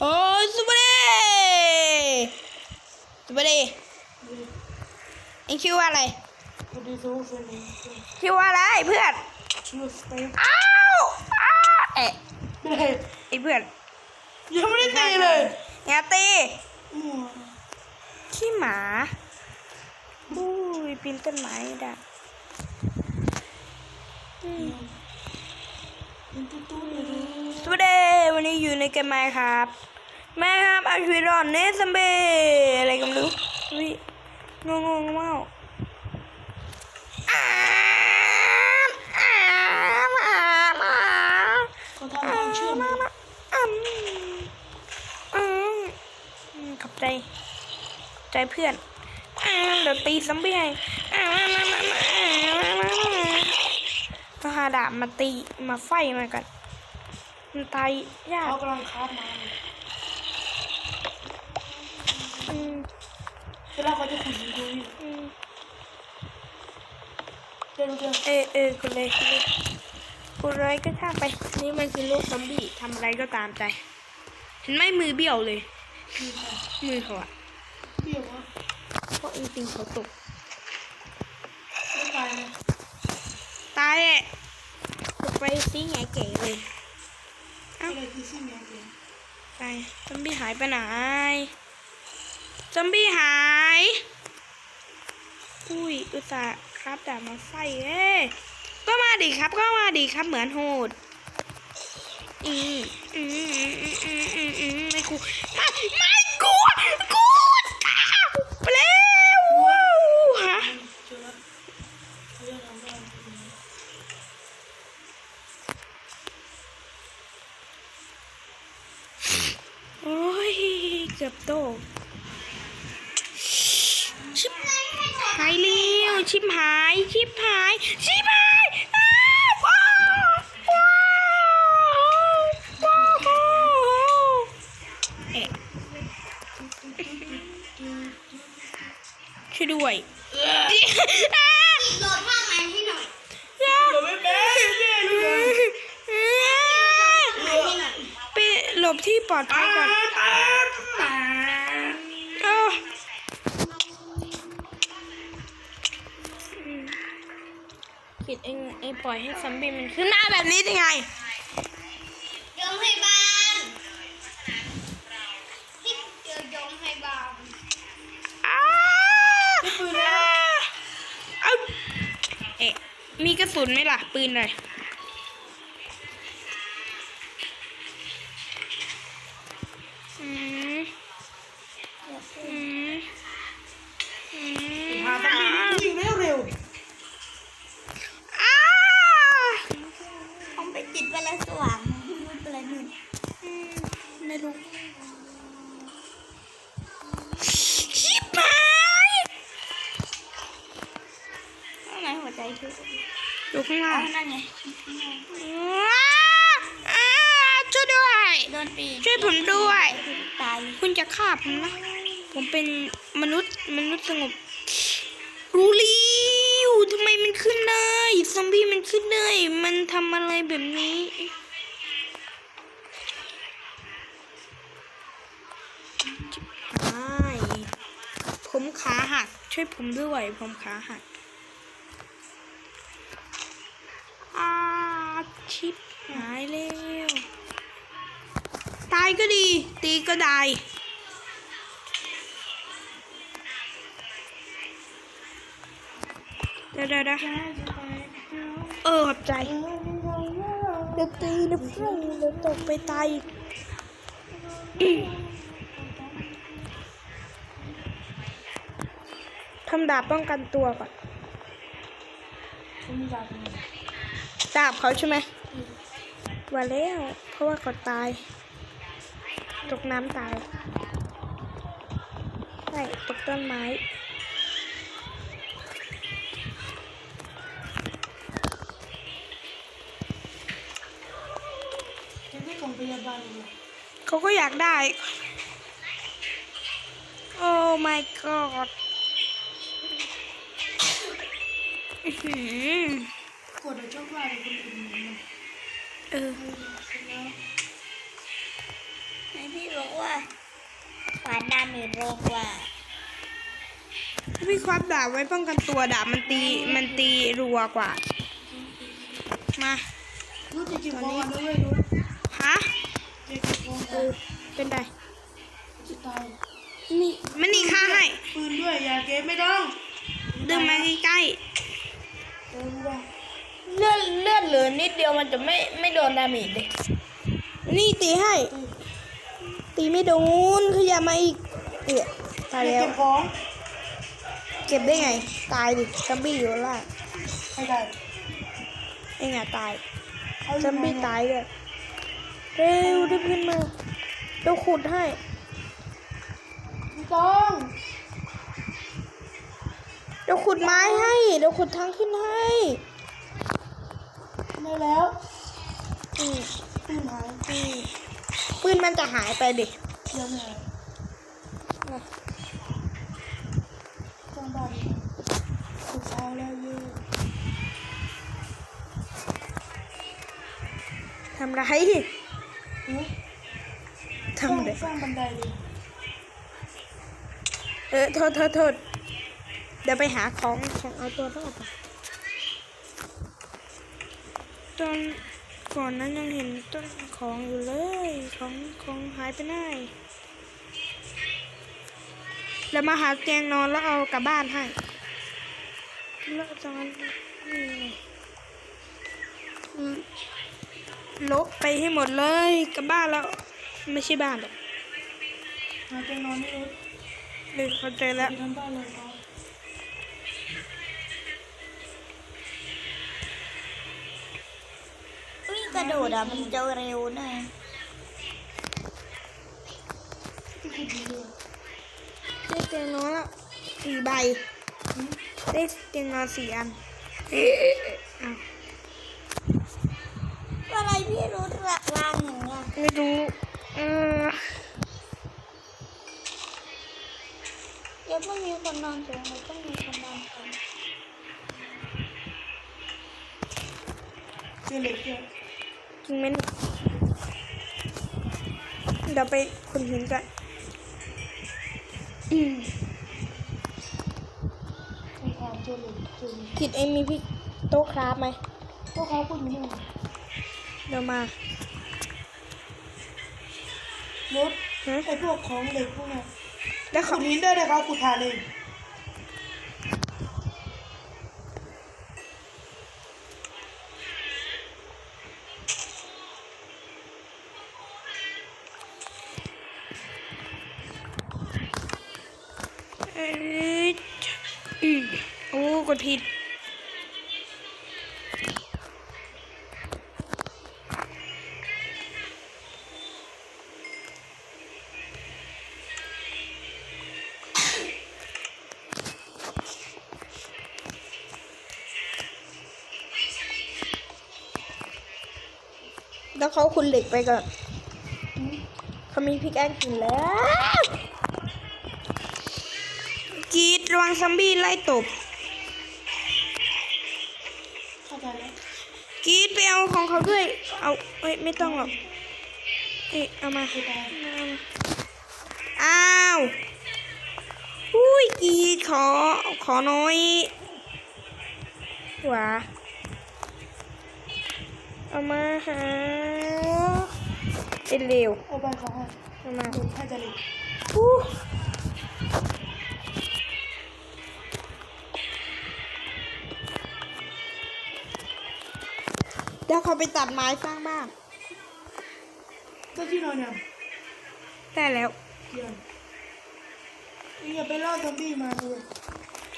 โอ้สุบเดสุบเดเอ็งชื่อว่าอะไร What is over me? ชื่อว่าอะไรเพื่อน Choose space. อ้าวอ้าวเอ๊ะ Hey, ไอ้เพื่อนยังไม่ได้ตีเลยอย่าตีอืมขี้หมาอุ้ยปีนต้นไม้ได้อื สวัสดีวันนี้อยู่ในเกมไมค์ครับแม่ครับอาชีรอดเนสซัมเบอะไรกันไม่รู้วิงงงงเมาอ้ามอ้ามอ้ามอ้ามเขาทำทางเชื่อมาขอบใจ ใจเพื่อนเดี๋ยวตีซัมบี้ให้อ้ามามอ้ามอ้ามอ้ามอ้ามต้องหาดาบมาตีมาไฟมากัน มันตายยากเขากำลังคาบมาอืมเวลาเขาจะขุดดินดูอยู่อืมเดี๋ยวดูเดี๋ยวเออเออกูเลยกูเลยกูเลยก็ช่างไป นี่มันคือลูกซอมบี้ทำอะไรก็ตามใจเห็นไหมมือเบี้ยวเลยมีใครมือเขาอะเบี้ยววะเพราะจริงๆเขาตก ไม่ตายนะตายแหละตกไปซิไงเก๋เลย อะไรคือสิ่งนี้เองตายซอมบี้หายไปไหนซอมบี้หาย อุ้ย อุตส่าห์ครับดาบมาไฟเอ้ยก็มาดิครับ ก็มาดิครับ เหมือนโหด อืมอืมอืมอืมอืมอืมไม่กูไม่ไม่ โตกชิบหายเร็วชิบหาย ชิบหาย ชิบหายอ้าวว้าวว้าวว้าวเอ๊ะช่วยด้วยอ้าโหลดภาคใหม่ให้หน่อยอย่าๆเราไม่เป็นเนี่ยดูเลยใหม่ให้หน่อยไปหลบที่ปลอดภัยก่อน คิดเองไอ้ปล่อยให้ซัมบี้มันขึ้นหน้าแบบนี้ได้ไงโรงพยาบาลที่เจอโรงพยาบาลอ้าเอาเอ๊ะมีกระสุนไหมล่ะ ปืนเลย ฆ่าผมนะ ผมเป็นมนุษย์มนุษย์สงบ รู้แล้วทำไมมันขึ้นได้ซอมบี้มันขึ้นได้มันทำอะไรแบบนี้หายผมขาหัก ช่วยผมด้วยผมขาหักอาชิบหายแล้ว ตายก็ดี ตีก็ได้ เดี๋ยวเดี๋ยวเออขอบใจเดี๋ยวตีเดี๋ยวพุ่งเดี๋ยวตกไปตายทำดาบป้องกันตัวก่อนดาบเขาใช่ไหมว่าแล้ว เพราะว่าเขาตาย ตกน้ำตายใช่ตกต้นไม้ จะไม่ส่ง พยาบาลเขาก็อยากได้ โอ้ my god กดแล้วชอบว่าอะไรคนอื่นมันเออเสร็จแล้วไหนพี่บอกว่าขวานดามจแรงกว่าพี่ควับดาบไว้ป้องกันตัวดาบมันตีมันตีรัวกว่า มารู้จะเก็บของกันด้ เก็บของเอกันอเป็นไรจะตายนี่มันนี่ค่าให้ปืนด้วยอย่าเก็บไม่ต้องดึงมาใกล้เออไม่ต้องเลื่อนเลื่อนเหลือนิดเดียวมันจะไม่ไม่โดนดาเมจเลยๆนี่ตีให้ ตีไม่โดนขยับมาอีกเอะตายอย่าแล้วเก็บของเก็บได้ไง ตายดิซัมบี้อยู่ข้างล่างไม่ได้เองอะตายเอาซัมบี้ตายเลย เร็วรีบขึ้นมาเดี๋ยวขุดให้ไม่ต้องเดี๋ยวขุดไม้ให้เดี๋ยวขุดทางขึ้นให้ไม่แล้วอืมปืนหายอืมปืนมันจะหายไปดิยังไม่หายสร้างบ้านสุดท้ายแล้วเยอะทำไร หือทำไรสร้างบันไดเลยเออโทษโทษโทษเดี๋ยวไปหาของของเอาตัวรอดก่อนตอนก่อนนั้นยังเห็นต้นของอยู่เลย ของของหายไปไหนแล้วมาหาแกงนอนแล้วเอากลับบ้านให้แล้วตอนนี่ไงอืม ลบไปให้หมดเลยกลับบ้านแล้ว ไม่ใช่บ้านหรอกหาเตียงนอนไม่รู้เลยเข้าใจแล้วไปทำบ้านเลยครับอุ้ยกระโดดอะมันจะเร็วหน่อยที่ขุดดีเลยได้เตียงนอนแล้วสี่ใบได้เตียงนอนสี่อันอ้าว อะไรพี่รู้ หลักวางอย่างเงี้ยไม่รู้เออเดี๋ยวต้องมีคนนอนสูงเดี๋ยวต้องมีคนนอนต่ำเจอเหล็กเยอะจริงไหมเนี่ยเดี๋ยวไปคนหินกันอืมไม่ถามเจอเหล็กเจอเหล็กกิดเองมีพี่โต๊ะคราฟไหมพวกเขาพูดอยู่นี่เดี๋ยวมา รถฮะไอ้พวกของเหล็กพวกนั้นแล้วขุเขาดหินได้เลยครับขุดฐานเอง เขาคุณเหล็กไปก่อนเขามีพิกแอนกินแล้วกีดระวังซัมบี้ไล่ตบกีดไปเอาของเขาด้วย เอาเอ้ยไม่ต้องหรอก เอ้ยเอามาเอามาอ้าวอุ้ยกีดขอขอน้อยหวา เอามาหาเป็นเร็วเอาไปเขาให้เอามาหนุนให้จะเหล็กอู้เดี๋ยวเขาไปตัดไม้สร้างบ้านเจ้าที่นอนยังได้แล้วเกี่ยนนี่อย่าไปล่อซอมบี้มาเลย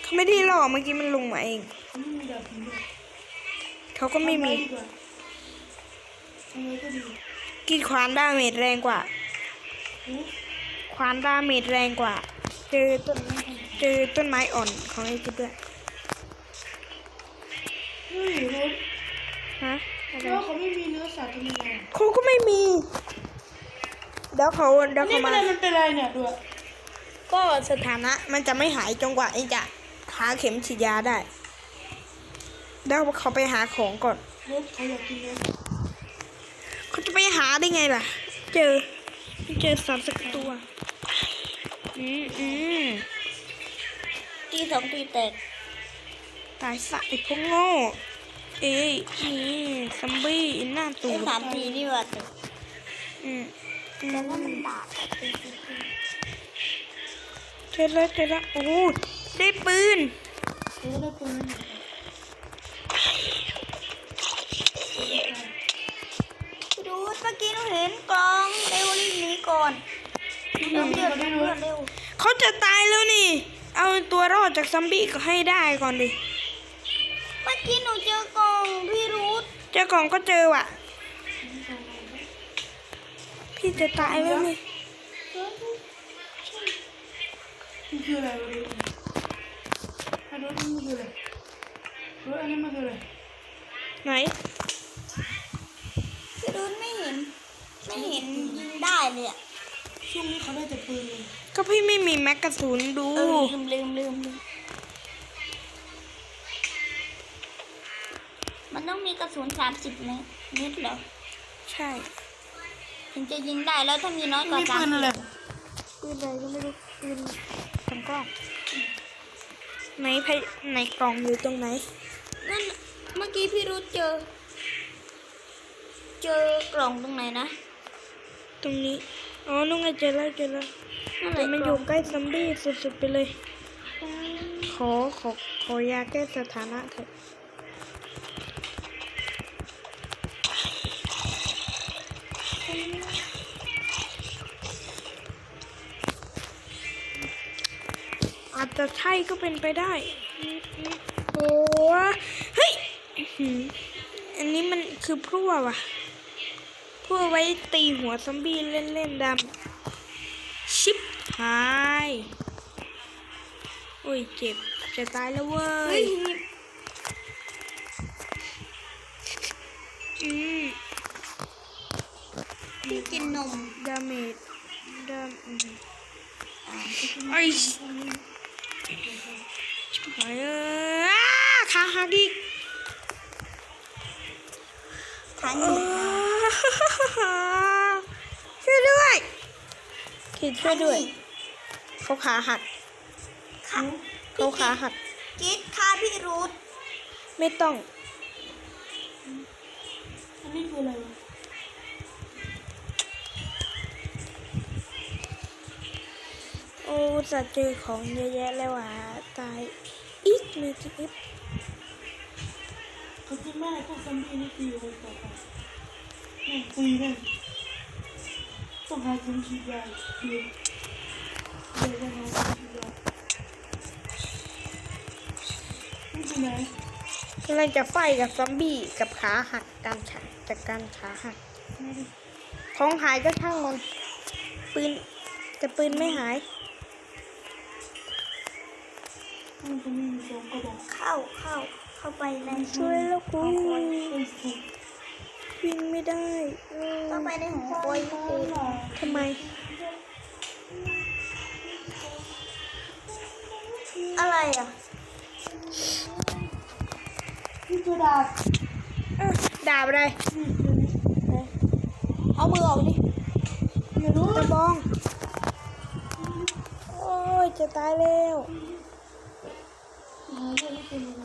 เขาไม่ได้หลอกเมื่อกี้มันลงมาเองเขาไม่มีดาบผีด้วยเขาก็ไม่มี ทำว้ดีกว่าทำไว้ก็ดีกินควานดาเมจแรงกว่าหือควานดาเมจแรงกว่า เจอต้นเจอต้นไม้อ่อนของไอ้กิ๊บด้วยเฮ้ยรถฮะอะไรแล้วเขาไม่มีเนื้อสัตว์ทำไมอะเขาก็ไม่มี เดี๋ยวเขาเดี๋อัยวนเขานี้มามันเป็นอะไรเนี่ยด้วยก็สถานะมันจะไม่หายจนกว่าเองจะหาเข็มฉีดยาได้ เดี๋ยวเขาไปหาของก่อน รถเขาอยากกินเนื้อเขาจะ ไปหาได้ไงล่ะ เจอ เจอสัตว์สักตัวอืมอืมตีสองตีแตกตายสะไอ้พวกโง่ เอ้ยนี่ซัมบี้อินหน้าตูไอ้ดสามตีนี่ว่าแต่อืมอืแต่ว่ามันมดาบอะตีตีตีเจอแล้วเจอแล้วโอ้ยได้ปืนเออได้ปืน กี้หนูเห็นกล่องเร็วรีบหนีก่อนเร็วเร็วเร็วเร็วเร็วเขาจะตายแล้วนี่ เอาตัวรอดจากซัมบี้ก็ให้ได้ก่อนดิเมื่อกี้หนูเจอกล่องพี่รูทเจ้ากล่องก็เจอว่ะ พี่จะตายแล้วนี่มันคืออะไรวะเนี่ยไอ้รถนี่มันคืออะไรรถอันนี้มันคืออะไรไหน พี่รูทไม่เห็น ไม่เห็นยิงได้เลยอะช่วงนี้เขาได้แต่ปืนเลยก็พี่ไม่มีแม็กกาซูนดูเออลืมลืมลืมลืมมันต้องมีกระสุนสามสิบเมตรเมตรเหรอใช่ ถึงจะยิงได้แล้วถ้ามีน้อยกว่ามีสามปืนอะไรปืนอะไรก็ไม่รู้ปืนทำกล้องไหนพยไหนกล่องอยู่ตรงไหนนั่นน่ะเมื่อกี้พี่รู้เจอ เจอกล่องตรงไหนนะ ตรงนี้ อ๋อนุ่งไงเจอแล้วเจอแล้วนั่นแหแต่ละมันกอล่ยู่องใกล้ซัมบี้สุดๆไปเลย ขอขอขอยาแก้สถานะเถอะอาจจะใช่ก็เป็นไปได้โอ้เฮ้ยอื้อหืออันนี้มันคือพลั่วว่ะ พลั่วไว้ตีหัวซอมบี้เล่นๆดำชิปหายโอ้ยเจ็บจะตายแล้วเว้เฮ้ยยอืมพี่กินนมดาเมจดามอืมอ่าไอ้ชิบหายเอ้ยอ้าขาหักอีกทานเอ อยู่ อช่วยด้วย คิดช่วยด้วยเขาขาหักค่ะเขาขาหักกิดค่ะพี่รูทไม่ต้อง อันนี้คืออะไรวะโอ้จะเจอของเยอะแยะแล้วอะตายอีกมีจิ๊บเขาคิดว่าไอ้พวกซอมบี้นี่ตีอะไรต่อไปนี่ตีนั่นต้องหาเข็มฉีดยาคือเดี๋ยวจะหาเข็มฉีดยานี่ คือไหนกำลังจะไฟกับซอมบี้กับขาหักการฉจากการขาหักนี่ดิของหายก็ช่างมันปืนแต่ปืนไม่หายมันจะมีอยู่สองกระบอกเข้าเข้าเข้าไปในช่วยแล้วกูเป็นสุก วิ่งไม่ได้เออเข้าไปในหัวโคยพี่ทำไม อะไรอะนี่คือดาบเอ้าดาบอะไรนี่คือนี่เอามือออกดิอย่ารู้กระบอง โอ้ยจะตายแล้ว หาเรื่องไม่เป็นอะไร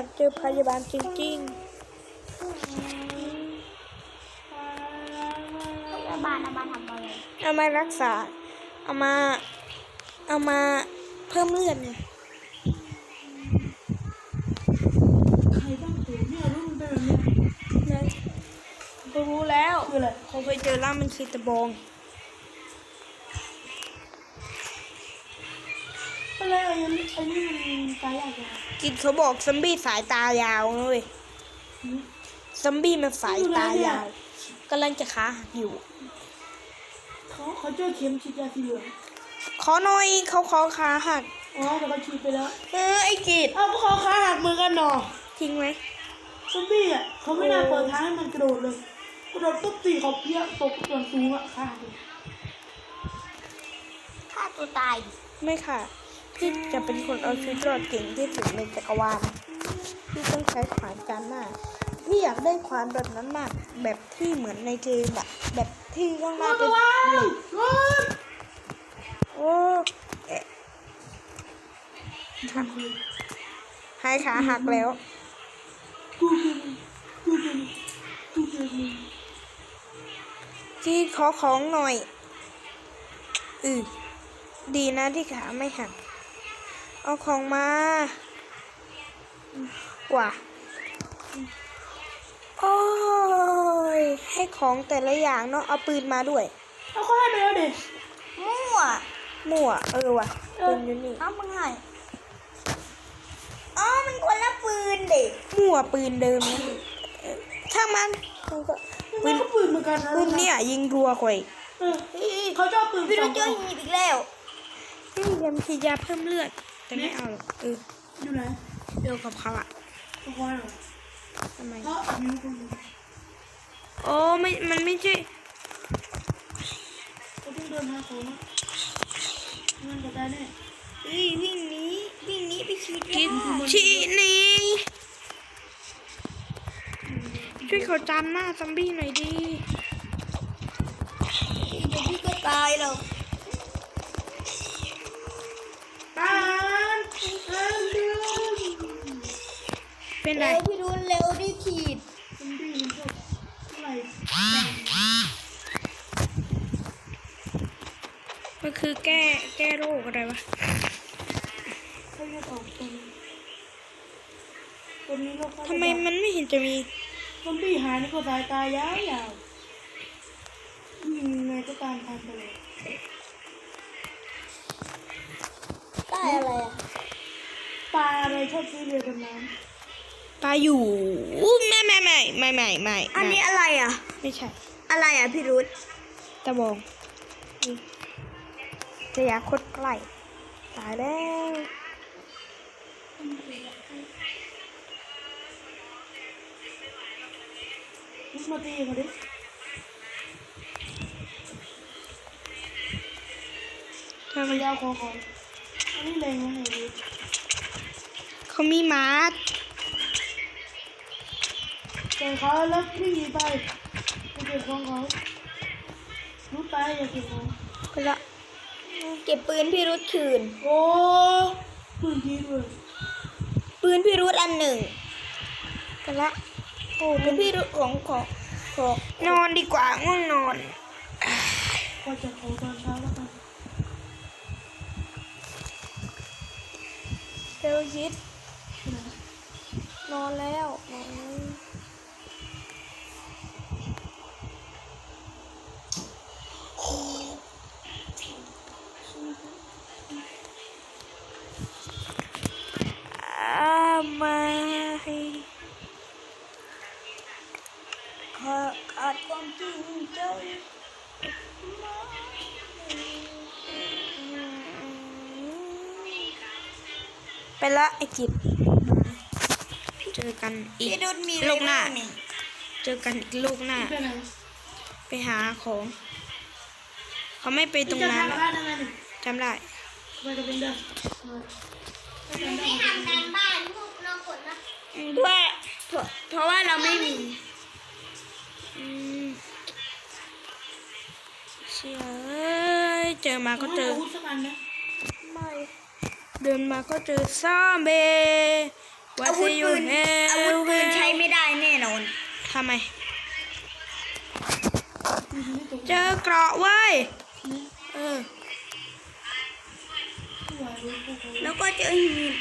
ฉันเจอพยาบาลจริงพยาบาลเอามาทำอะไรๆ เอามารักษา เอามา เอามาเพิ่มเลือดเนี่ยใครบ้างตัวเนี่ยรู้มันเป็นแบบเนี้ยนะเขารู้แล้วคืออะไรเขาเคยเจอแล้วมันคือตะบอง อะไรอันนี้อันนี้มันตายยากจังกินเขาบอกซอมบี้สายตายาวนะเว้ยหืมซอมบี้มันสายตายาวกำลังจะขาหักอยู่เขาเขาเจอเข็มฉีดยาสีเหลืองขอหน่อยเขาขอขาหักอ๋อแต่เขาฉีดไปแล้วเออไอ้กิดอ้าวพวกเขาขาหักมือกันเนาะทิ้งไหมซอมบี้อะเขาไม่น่าเปิดทางให้มันกระโดดเลยกระโดดปุ๊บตีเขาเพี้ยตกส่วนสูงอะขาหักฆ่าตัวตาย ไม่ค่ะ พี่จะเป็นคนเอาชีวิตรอดเก่งที่สุดในจักรวาลพี่ต้องใช้ขวานจานหน้าพี่อยากได้ขวานแบบนั้นมาก แบบที่เหมือนในเกมอะแบบที่ข้างหน้าเป็นวังเหโอ้เอ๊ะหายขาหักแล้วกูเป็นกูเป็นกูเป็นมึงจีดขอของหน่อยอือดีนะที่ขาไม่หัก เอาของมากว่า โอ้ย ให้ของแต่ละอย่างเนาะเอาปืนมาด้วย เอาเข้าให้ไปแล้วเด็กมั่วมั่วเออว่ะเออปืนอยู่นี่เอามึงให้อ๋อมันคนละปืนเด็กมั่วปืนเดิมนะเออช่างมันมันก็ปืนก็ปืนเหมือนกันนะปืนเนี่ยยิงรัวข่อยเออเขาชอบปืนพี่สรู้องเจอหีบอีกแล้วนี่ยังฉีดยาเพิ่มเลือด แต่ไม่เอาหรอกเอออยู่ไหนเดียวกับเขาอะเขาคอยเหรอทำไมเขาอัดนิ้วคนนึงโอ้ไม่มันไม่ใช่เขาต้องเดินหาของมันจะได้แน่เฮ้ยวิ่งหนีวิ่งหนีไปฉีดกิยานชีนี้ช่วยเขาจำหน้าซอมบี้หน่อยดิเดี๋ยวพี่ก็ตายแล้ว เป็นไร เร็วพี่รุนเร็วดิขีดมันดีมันชอบอะไรมันคือแก้แก้โรคอะไรวะเขาจะออกตัวนี้ตัวนี้ก็เข้าทำไมมันไม่เห็นจะมีซอมบี้หายนี่ก็สายตายาวยาวๆวิ่งไงก็ตามทันไปเลยได้อะไรอะปลาอะไรชอบซื้อเรือดำน้ ปลาอยู่อู้ไม่ไม่ไม่ไม่ไม่ไม่อันนี้ไม่อะไรอะ ไม่ใช่ อะไรอะพี่รุนตะบองนี่ระยะโคตรใกล้ตายแล้วำลุกมาตีเขาดิทำไมมายาวคอคออันนี้แรงนะเห็นดิเขามีมาร์ ทเจอเขาแล้ววิ่งหนีไปไปเก็บของเขาลุกไปอย่าเก็บของไปละเก็บปืนพี่รุดคืน โอ้ปืนทีด้วยปืนพี่รุดอันหนึ่งไปละโอ้เป็เป็นนพี่รุดของของของนอนดีกว่าง่วงนอนก็จะขอตอนเช้าแล้วกันเร็วยิดนอนแล้วนอนแล้วอามาให้ ขาขาดความจริงใจ ไป ละไอ้กิจเจอกันอีกพี่รุดมีโลกหน้านี่เจอกันอีกโลกหน้า ไปไหนไปหาของ เขาไม่ไปตรงจะนั้นทำบ้านได้ไหมหนึ่งจำได้ไปกับเป็นเดิมไม่ทำการบ้านพวกเราผลนะด้วยเพราะเพราะว่าเราไม่มีอืมเชี่ยเอ้ยเจอมาก็เจอ อาวุธสักอันนะ ไม่ เดินมาก็เจอซอมเบวาอาซิวุธยูปืนเฮอาวุธปืนใช้ไม่ได้แน่นอนทำไมปืนไม่ตกเจอเกราะเว้ย เออไม่ไหวเลยพวกเขาแล้วก็เจอหีบ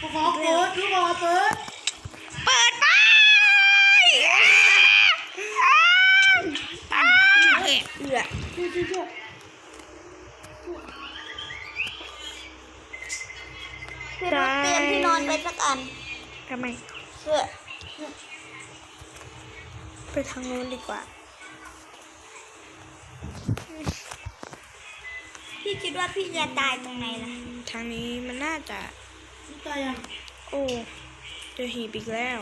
พวกเขาเปิดลูกบอลเปิดเปิดไปเอ๊ะเอือช่วยช่วยช่วย พี่รุดเตรียมที่นอนไปสักอันทำไมเพื่อไปทางโน้นดีกว่า พี่คิดว่าพี่จะตายตรงไหนล่ะ ทางนี้มันน่าจะลูกตายยังโอ้เจอหีบอีกแล้ว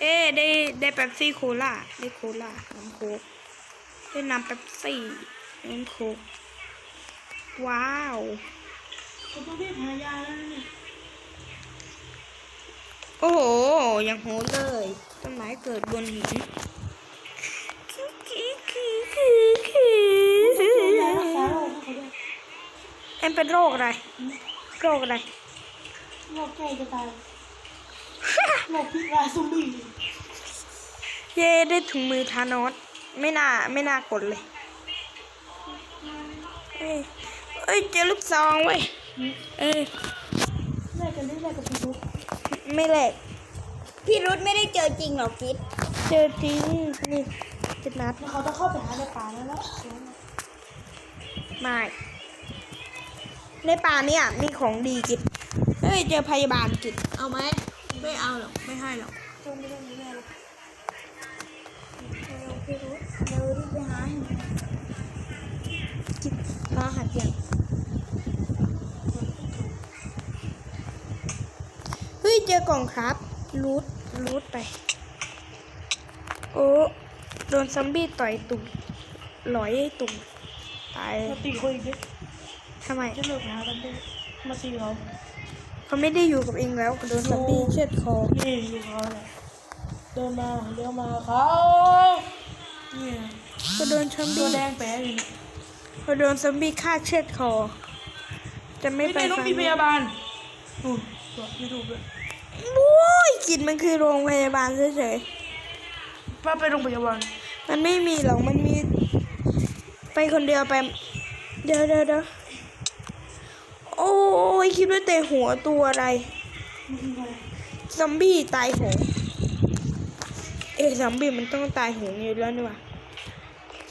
เอ๊ะได้ได้เป๊ปซี่โคลาได้โคลาน้ำโค้กได้น้ำเป๊ปซี่น้ำโค้กว้าว โอ้โห ยังโหเลย ต้นไม้เกิดบนหินเอ็มเป็นโรคอะไร โรคอะไร โรคแก่จะตาย โรคพิษราซูบีเย่ได้ถุงมือทานอสไม่น่า ไม่น่ากดเลย เอ้ย เจอลูกซองเว้ย เอ้ยแม่กันได้แม่กับพี่ทุกไม่แหลกพี่รุธไม่ได้เจอจริงหรอกฟิตเจอจริงนี่เจะนัดแล้วเขาต้องเข้าไปหาในป่าแล้วแล้วไม่ในป่าเนี่ยมีของดีกินเอ้ยเจอพยาบาลกินเอาไหมไม่เอาหรอกไม่ให้หรอกจนไม่ได้ไม่ได้หรอกพี่รุธเดี๋ยวรีบไปหาให้หน่อยกินพาหัดอย่าง ฮ้ยเจอกล่องครับ รูดรูดไป โอ้โดนซัมบี้ต่อยตุ่มหลอยไอ้ตุ่มตายมาตีเขาอีกดิทำไมจะเลิกหากันดิมาตีเขาเขาไม่ได้อยู่กับเองแล้วโดนซัมบี้เชือดคอนี่อยู่เขาแหละเดินมาเลี้ยวมาเขาเนี่ยก็โดนซัมตัวบี้แดงแป๊ะอยู่นี่ก็โดนซัมบี้ฆ่าเชือดคอ จะไม่ไม่ไปเป็นต้องฟังมีพยาบาลนู่นตัวยูทูบเลยโอ้ย กินมันคือโรงพยาบาลเฉยป้าไปโรงพยาบาลๆมันไม่มีหรอกมันมี ไปคนเดียวไป เดี๋ยวเดี๋ยวเดี๋ยวโอ้ยคิดว่าแต่หัวตัวอะไรซัมบี้ตายโหงเอ้ยซัมบี้มันต้องตายโหงอยู่แล้วนี่หว่า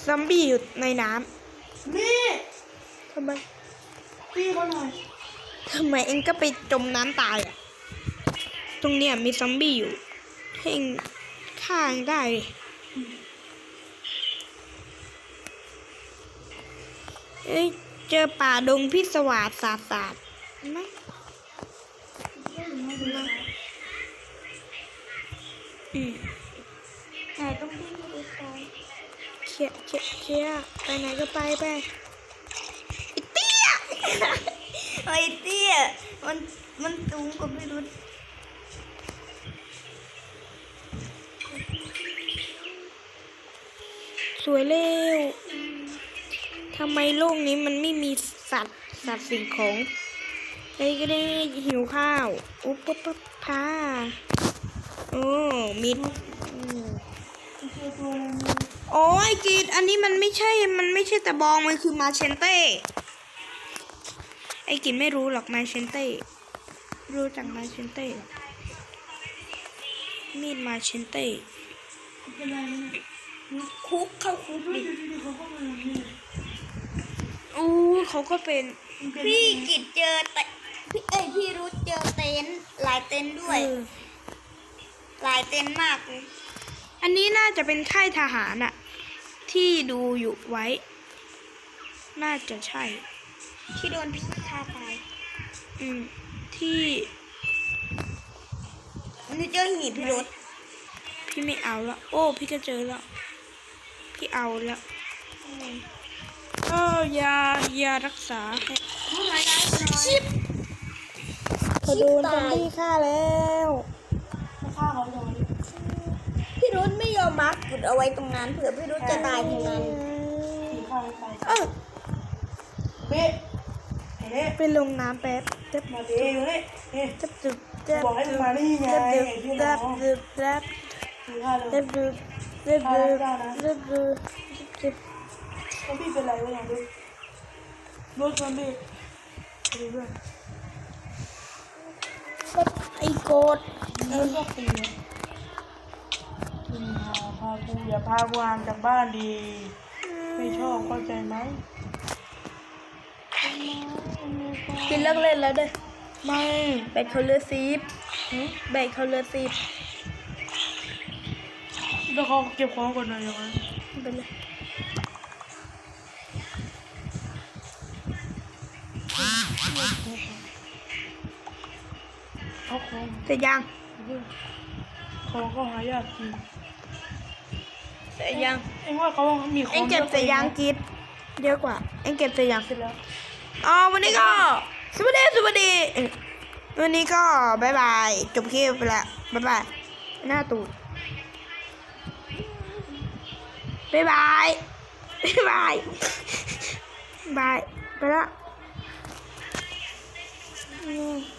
ซัมบี้อยู่ในน้นี่ำทำไม ตีเขาหน่อยทำไมเองก็ไปจมน้ำตายอะ ตรงเนี้ยมีซัมบี้อยู่ให้เองฆ่างได้ เอ้ย เจอป่าดงพิศวาสสาดสาดไหมอืมไหนต้องพี่รุธไปเคียเคียเคียร์ไปไหนก็ไปไปไอเตี้ยไอ้เตี้ย มัน มันสูงกว่าพี่รุธ ส วยเร็วทำไมโลกนี้มันไม่มีสัตว์สัตว์สิ่งของไอ้ก็ได้หิวข้าวอุ๊บปุ๊บปุ๊บพาโอ้มิดอืมเจอตัวอไรเนี่ยโอ้ยกีดอันนี้มันไม่ใช่ มันไม่ใช่ตะบอง มันคือมาเชนเต้ ไอ้กินไม่รู้หรอกมาเชนเต้ รู้จักมาเชนเต้ มีดมาเชนเต้ คุกเข้าคุกดูดิดิดูดิเขาเข้ามาอย่างนี้อู้เขาก็เป็นมันเป็นพี่กิจเจอแต่พี่เอ้ยพี่รุธเจอเต็นท์หลายเต็นท์ด้วยเออหลายเต็นท์มากเลยอันนี้น่าจะเป็นค่ายทหารอะที่ดูอยู่ไว้ น่าจะใช่ ที่โดนพี่ฆ่าตายอืม ที่นี่เจอหีบพี่รุธพี่ไม่เอาละโอ้ พี่ก็เจอแล้ว พี่เอาละเออยายารักษาชิปเขาโดนซอมบี้ฆ่าแล้วมาฆ่าเขาอย่างนี้พี่รุธไม่ยอมมาร์กจุดเอาไว้ตรงนั้นเผื่อพี่รุธจะตายตรงนั้นตีฆ่าให้ตายเออเบ๊ะเอ๊ะไปลงน้ำแป๊บเจ็บมาเบ๊ะอยู่นี่เอ๊ะจับจุดจับบอกให้จุดมานี่ไงจับจุดไอ้พี่น้จัอบงจุดจับตีฆ่าเลยจับจุด จับจุดจับจุดจับซอมบี้เป็นไรวะอย่างนี้รถซอมบี้ไปดูด้วยไอ้โกดเออก็ตีเนี่ยมึงพาพากูอย่าพากูห่างจากบ้านดี ไม่ชอบเข้าใจไหมกินเลิกเล่นแล้วเด้อไม่แบตเขาเหลือสิบแบตเขาเหลือสิบ เดี๋ยวเขาเก็บของก่อนหน่อยอย่างนั้นไปเลยเขาของเสร็จยังของเขาหายากจริงเสร็จยังเอ็งว่าเขามีของเอ็งเก็บเสร็จยังกิดเยอะกว่าเอ็งเก็บเสร็จยังเสร็จแล้วอ๋อวันนี้ก็สวัสดีสวัสดีวันนี้ก็บายบายจบคลิปไปแล้วบายบายหน้าตูด 拜拜，拜拜，拜拜了。嗯。